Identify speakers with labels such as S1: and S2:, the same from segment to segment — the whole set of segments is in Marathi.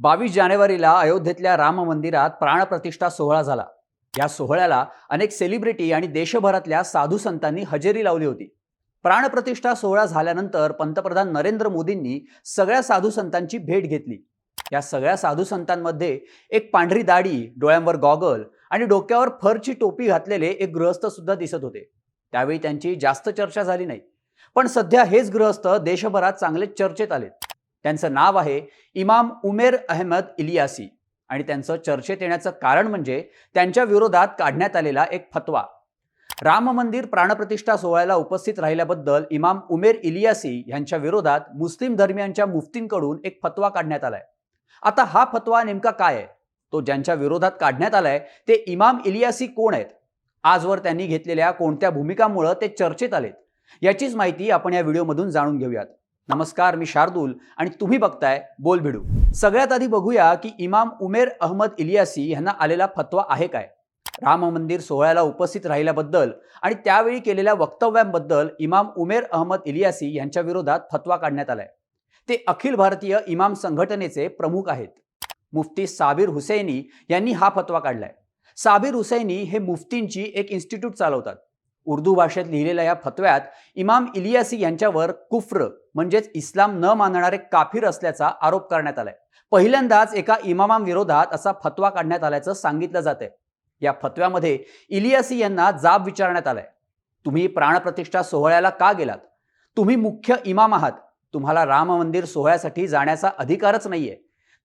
S1: बावीस जानेवारीला अयोध्येतल्या राम मंदिरात प्राणप्रतिष्ठा सोहळा झाला या सोहळ्याला अनेक सेलिब्रिटी आणि देशभरातल्या साधू संतांनी हजेरी लावली होती प्राणप्रतिष्ठा सोहळा झाल्यानंतर पंतप्रधान नरेंद्र मोदींनी सगळ्या साधू संतांची भेट घेतली या सगळ्या साधू संतांमध्ये एक पांढरी दाढी डोळ्यांवर गॉगल आणि डोक्यावर फरची टोपी घातलेले एक गृहस्थ सुद्धा दिसत होते त्यावेळी त्यांची जास्त चर्चा झाली नाही पण सध्या हेच गृहस्थ देशभरात चांगले चर्चेत आलेत त्यांचं नाव आहे इमाम उमेर अहमद इलियासी आणि त्यांचं चर्चेत येण्याचं कारण म्हणजे त्यांच्या विरोधात काढण्यात आलेला एक फतवा राम मंदिर प्राणप्रतिष्ठा सोहळ्याला उपस्थित राहिल्याबद्दल इमाम उमेर इलियासी यांच्या विरोधात मुस्लिम धर्मियांच्या मुफ्तींकडून एक फतवा काढण्यात आलाय आता हा फतवा नेमका काय आहे तो ज्यांच्या विरोधात काढण्यात आलाय ते इमाम इलियासी कोण आहेत आजवर त्यांनी घेतलेल्या कोणत्या भूमिकांमुळे ते चर्चेत आलेत याचीच माहिती आपण या व्हिडिओमधून जाणून घेऊयात नमस्कार मी शार्दूल आणि तुम्ही बघताय बोल भिडू सगळ्यात आधी बघूया की इमाम उमेर अहमद इलियासी यांना आलेला फतवा आहे काय राम मंदिर सोहळ्याला उपस्थित राहिल्याबद्दल आणि त्यावेळी केलेल्या वक्तव्यांबद्दल इमाम उमेर अहमद इलियासी यांच्या विरोधात फतवा काढण्यात आलाय ते अखिल भारतीय इमाम संघटनेचे प्रमुख आहेत मुफ्ती साबीर हुसैनी यांनी हा फतवा काढलाय साबीर हुसैनी हे मुफ्तींची एक इन्स्टिट्यूट चालवतात उर्दू भाषेत लिहिलेल्या या फतव्यात इमाम इलियासी यांच्यावर कुफ्र म्हणजेच इस्लाम न मानणारे काफीर असल्याचा आरोप करण्यात आलाय पहिल्यांदाच एका विरोधात असा फतवा काढण्यात आल्याचं सांगितलं जाते या फतव्यामध्ये इलियासी यांना जाब विचारण्यात आलाय तुम्ही प्राणप्रतिष्ठा सोहळ्याला का गेलात तुम्ही मुख्य इमाम आहात तुम्हाला राम मंदिर सोहळ्यासाठी जाण्याचा अधिकारच नाहीये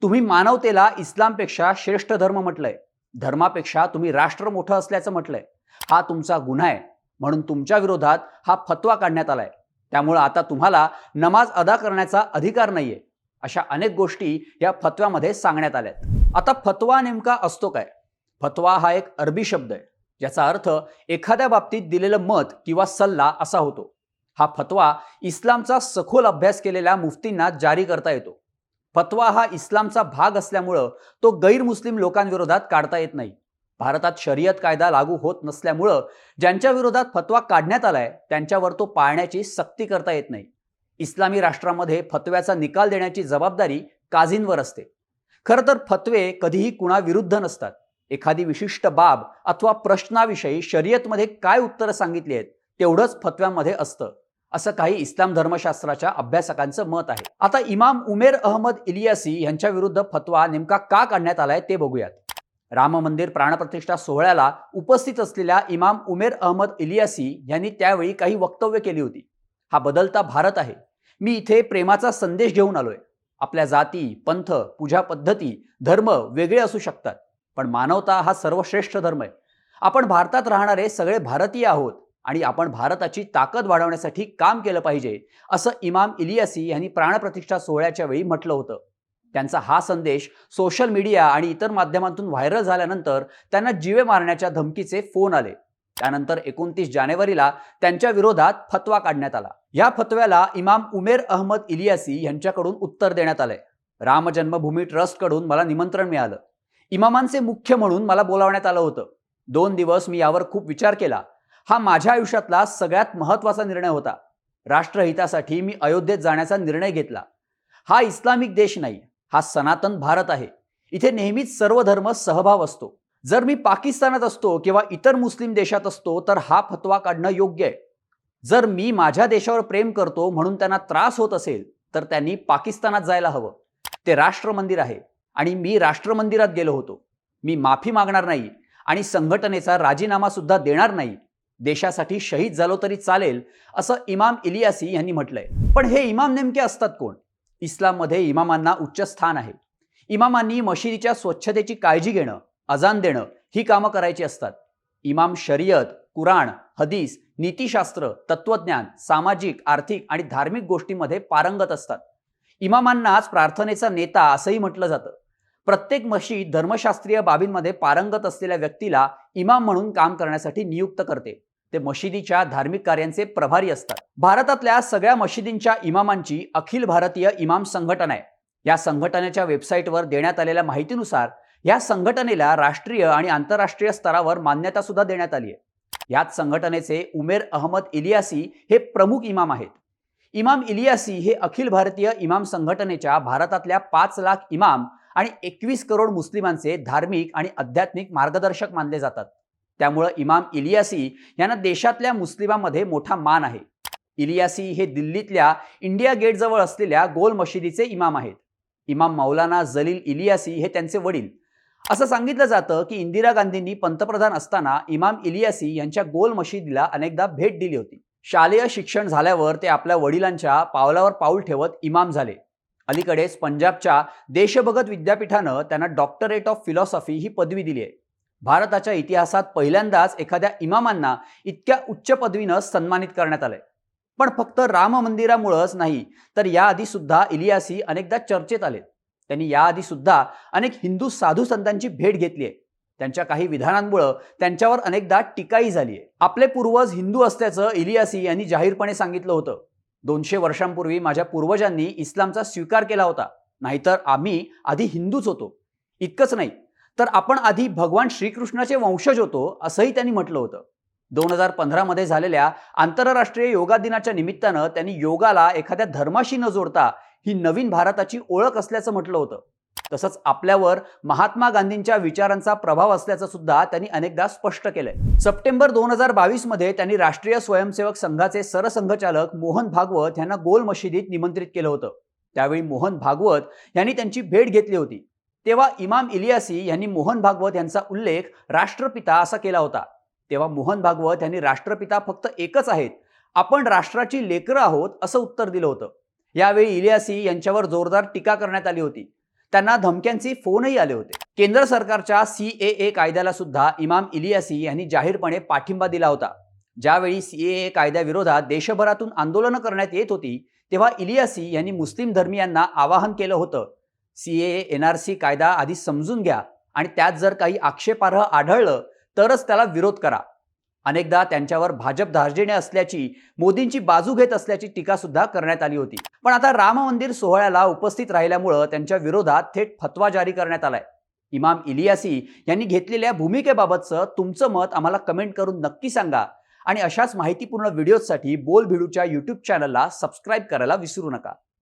S1: तुम्ही मानवतेला इस्लामपेक्षा श्रेष्ठ धर्म म्हटलंय धर्मापेक्षा तुम्ही राष्ट्र मोठं असल्याचं म्हटलंय हा तुमचा गुन्हा आहे म्हणून तुमच्या विरोधात हा फतवा काढण्यात आलाय त्यामुळं आता तुम्हाला नमाज अदा करण्याचा अधिकार नाहीये अशा अनेक गोष्टी या फतव्यामध्ये सांगण्यात आल्यात आता फतवा नेमका असतो काय फतवा हा एक अरबी शब्द आहे ज्याचा अर्थ एखाद्या बाबतीत दिलेलं मत किंवा सल्ला असा होतो हा फतवा इस्लामचा सखोल अभ्यास केलेल्या मुफ्तींना जारी करता येतो फतवा हा इस्लामचा भाग असल्यामुळं तो गैरमुस्लिम लोकांविरोधात काढता येत नाही भारतात शर्यत कायदा लागू होत नसल्यामुळं ज्यांच्या विरोधात फतवा काढण्यात आलाय त्यांच्यावर तो पाळण्याची सक्ती करता येत नाही इस्लामी राष्ट्रामध्ये फतव्याचा निकाल देण्याची जबाबदारी काझींवर असते खर तर फतवे कधीही कुणाविरुद्ध नसतात एखादी विशिष्ट बाब अथवा प्रश्नाविषयी शर्यतमध्ये काय उत्तरं सांगितली आहेत तेवढंच फतव्यामध्ये असतं असं काही इस्लाम धर्मशास्त्राच्या अभ्यासकांचं मत आहे आता इमाम उमेर अहमद इलियासी यांच्या विरुद्ध फतवा नेमका का काढण्यात आलाय ते बघूयात राम मंदिर प्राणप्रतिष्ठा सोहळ्याला उपस्थित असलेल्या इमाम उमेर अहमद इलियासी यांनी त्यावेळी काही वक्तव्य केली होती हा बदलता भारत आहे मी इथे प्रेमाचा संदेश घेऊन आलोय आपल्या जाती पंथ पूजा पद्धती धर्म वेगळे असू शकतात पण मानवता हा सर्वश्रेष्ठ धर्म आहे आपण भारतात राहणारे सगळे भारतीय आहोत आणि आपण भारताची ताकद वाढवण्यासाठी काम केलं पाहिजे असं इमाम इलियासी यांनी प्राणप्रतिष्ठा सोहळ्याच्या वेळी म्हटलं होतं त्यांचा हा संदेश सोशल मीडिया आणि इतर माध्यमांतून व्हायरल झाल्यानंतर त्यांना जीवे मारण्याच्या धमकीचे फोन आले त्यानंतर एकोणतीस जानेवारीला त्यांच्या विरोधात फतवा काढण्यात आला या फतव्याला इमाम उमेर अहमद इलियासी यांच्याकडून उत्तर देण्यात आलंय राम जन्मभूमी ट्रस्टकडून मला निमंत्रण मिळालं इमामांचे मुख्य म्हणून मला बोलावण्यात आलं होतं दोन दिवस मी यावर खूप विचार केला हा माझ्या आयुष्यातला सगळ्यात महत्वाचा निर्णय होता राष्ट्रहितासाठी मी अयोध्येत जाण्याचा निर्णय घेतला हा इस्लामिक देश नाही हा सनातन भारत आहे इथे नेहमीच सर्व धर्म सहभाव असतो जर मी पाकिस्तानात असतो किंवा इतर मुस्लिम देशात असतो तर हा फतवा काढणं योग्य आहे जर मी माझ्या देशावर प्रेम करतो म्हणून त्यांना त्रास होत असेल तर त्यांनी पाकिस्तानात जायला हवं ते राष्ट्र मंदिर आहे आणि मी राष्ट्र मंदिरात गेलो होतो मी माफी मागणार नाही आणि संघटनेचा राजीनामा सुद्धा देणार नाही देशासाठी शहीद झालो तरी चालेल असं इमाम इलियासी यांनी म्हटलंय पण हे इमाम नेमके असतात कोण इस्लाममध्ये इमामांना उच्च स्थान आहे इमामांनी मशिदीच्या स्वच्छतेची काळजी घेणं अजान देणं ही कामं करायची असतात इमाम शरियत कुराण हदीस नीतीशास्त्र तत्वज्ञान सामाजिक आर्थिक आणि धार्मिक गोष्टींमध्ये पारंगत असतात इमामांनाच प्रार्थनेचा नेता असंही म्हटलं जातं प्रत्येक मशीद धर्मशास्त्रीय बाबींमध्ये पारंगत असलेल्या व्यक्तीला इमाम म्हणून काम करण्यासाठी नियुक्त करते ते मशिदीच्या धार्मिक कार्यांचे प्रभारी असतात भारतातल्या सगळ्या मशिदींच्या इमामांची अखिल भारतीय इमाम संघटना आहे या संघटनेच्या वेबसाईटवर देण्यात आलेल्या माहितीनुसार या संघटनेला राष्ट्रीय आणि आंतरराष्ट्रीय स्तरावर मान्यता सुद्धा देण्यात आली आहे याच संघटनेचे उमेर अहमद इलियासी हे प्रमुख इमाम आहेत इमाम इलियासी हे अखिल भारतीय इमाम संघटनेच्या भारतातल्या पाच लाख इमाम आणि एकवीस करोड मुस्लिमांचे धार्मिक आणि आध्यात्मिक मार्गदर्शक मानले जातात त्यामुळं इमाम इलियासी यांना देशातल्या मुस्लिमांमध्ये मोठा मान आहे इलियासी हे दिल्लीतल्या इंडिया गेटजवळ असलेल्या गोल मशिदीचे इमाम आहेत इमाम मौलाना जलील इलियासी हे त्यांचे वडील असं सांगितलं जातं की इंदिरा गांधींनी पंतप्रधान असताना इमाम इलियासी यांच्या गोल मशिदीला अनेकदा भेट दिली होती शालेय शिक्षण झाल्यावर ते आपल्या वडिलांच्या पावलावर पाऊल ठेवत इमाम झाले अलीकडेच पंजाबच्या देशभगत विद्यापीठानं त्यांना डॉक्टरेट ऑफ फिलॉसॉफी ही पदवी दिली आहे भारताच्या इतिहासात पहिल्यांदाच एखाद्या इमामांना इतक्या उच्च पदवीनं सन्मानित करण्यात आलंय पण फक्त राम मंदिरामुळंच नाही तर याआधी सुद्धा इलियासी अनेकदा चर्चेत आले त्यांनी याआधी सुद्धा अनेक हिंदू साधू संतांची भेट घेतली आहे त्यांच्या काही विधानांमुळं त्यांच्यावर अनेकदा टीकाही झाली आहे आपले पूर्वज हिंदू असल्याचं इलियासी यांनी जाहीरपणे सांगितलं होतं दोनशे वर्षांपूर्वी माझ्या पूर्वजांनी इस्लामचा स्वीकार केला होता नाहीतर आम्ही आधी हिंदूच होतो इतकंच नाही तर आपण आधी भगवान श्रीकृष्णाचे वंशज होतो असंही त्यांनी म्हटलं होतं दोन हजार पंधरामध्ये झालेल्या आंतरराष्ट्रीय योगा दिनाच्या निमित्तानं त्यांनी योगाला एखाद्या धर्माशी न जोडता ही नवीन भारताची ओळख असल्याचं म्हटलं होतं तसंच आपल्यावर महात्मा गांधींच्या विचारांचा प्रभाव असल्याचं सुद्धा त्यांनी अनेकदा स्पष्ट केलंय सप्टेंबर दोन हजार बावीस मध्ये त्यांनी राष्ट्रीय स्वयंसेवक संघाचे सरसंघचालक मोहन भागवत यांना गोल मशिदीत निमंत्रित केलं होतं त्यावेळी मोहन भागवत यांनी त्यांची भेट घेतली होती तेव्हा इमाम इलियासी यांनी मोहन भागवत यांचा उल्लेख राष्ट्रपिता असा केला होता तेव्हा मोहन भागवत यांनी राष्ट्रपिता फक्त एकच आहेत आपण राष्ट्राची लेकरं आहोत असं उत्तर दिलं होतं यावेळी इलियासी यांच्यावर जोरदार टीका करण्यात आली होती त्यांना धमक्यांचे फोनही आले होते केंद्र सरकारच्या सी ए ए कायद्याला सुद्धा इमाम इलियासी यांनी जाहीरपणे पाठिंबा दिला होता ज्यावेळी सी ए ए कायद्याविरोधात देशभरातून आंदोलनं करण्यात येत होती तेव्हा इलियासी यांनी मुस्लिम धर्मियांना आवाहन केलं होतं C A N R C कायदा आधी समजून घ्या आणि त्यात जर काही आक्षेपार्ह आढळलं तरच त्याला विरोध करा अनेकदा त्यांच्यावर भाजप धार्जिणे असल्याची मोदींची बाजू घेत असल्याची टीका सुद्धा करण्यात आली होती पण आता राम मंदिर सोहळ्याला उपस्थित राहिल्यामुळं त्यांच्या विरोधात थेट फतवा जारी करण्यात आलाय इमाम इलियासी यांनी घेतलेल्या भूमिकेबाबतचं तुमचं मत आम्हाला कमेंट करून नक्की सांगा आणि अशाच माहितीपूर्ण व्हिडिओजसाठी बोल भिडूच्या यूट्यूब चॅनलला सबस्क्राईब करायला विसरू नका